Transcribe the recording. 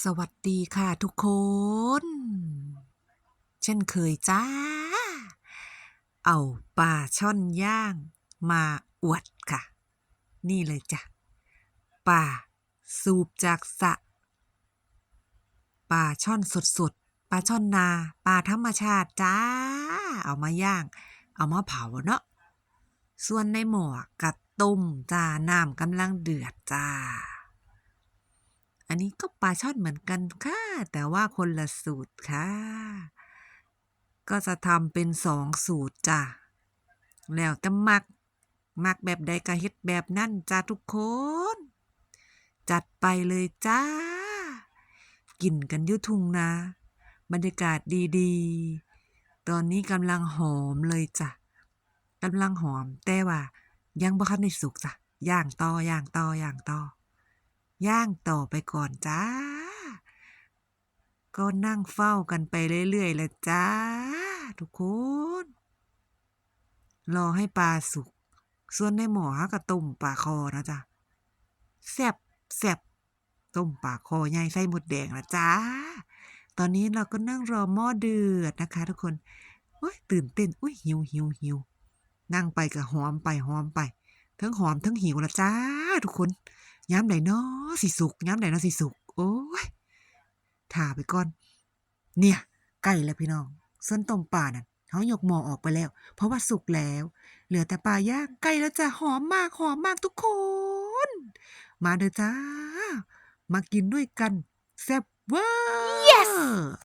สวัสดีค่ะทุกคน เช่นเคยจ้า เอาปลาช่อนย่างมาอวดค่ะ นี่เลยจ้ะปลาสูบจากสะปลาช่อนสดๆปลาช่อนนาปลาธรรมชาติจ้า เอามาย่าง เอามาเผาเนาะส่วนในหม้อกระต้มจ้าน้ำกำลังเดือดจ้า อันนี้ก็ปลาช่อนเหมือนกันค่ะ แต่ว่าคนละสูตรค่ะ ก็จะทำเป็นสองสูตรจ้ะ แล้วแต่มัก มักแบบใดก็เฮ็ดแบบนั่นจ้าทุกคน จัดไปเลยจ้า กินกันยุทุ่งนาบรรยากาศดีๆ ตอนนี้กำลังหอมเลยจ้ะกำลังหอมแต่ว่ายังบ่คันได้สุกจ้ะ ย่างต่อย่างต่อย่างต่อ ย่างต่อไปก่อนจ้า ก็นั่งเฝ้ากันไปเรื่อยๆละจ้า ทุกคน รอให้ปลาสุก ส่วนในหม้อฮะก็ต้มปลาคอนะจ๊ะแซบแซบต้มปลาคอใหญ่ใส่หมดแดงละจ้า ตอนนี้เราก็นั่งรอหม้อเดือดนะคะ ทุกคนโอ้ยตื่นเต้น อุ้ยหิวหิวหิวนั่งไปก็หอมไปหอมไป ทั้งหอมทั้งหิวละจ้า ทุกคน ย้ำไหนเนาะสิสุกย้ำไหนเนาะสิสุกโอ้ยถ่าไปก่อน เนี่ยใกล้แล้วพี่น้องส่วนต้มปลานั่นเขายกหม้อออกไปแล้ว เพราะว่าสุกแล้ว เหลือแต่ปลาย่างใกล้แล้วจ้ะหอมมากหอมมากทุกคน มาเด้อจ้า มากินด้วยกันแซ่บเวอร์ yes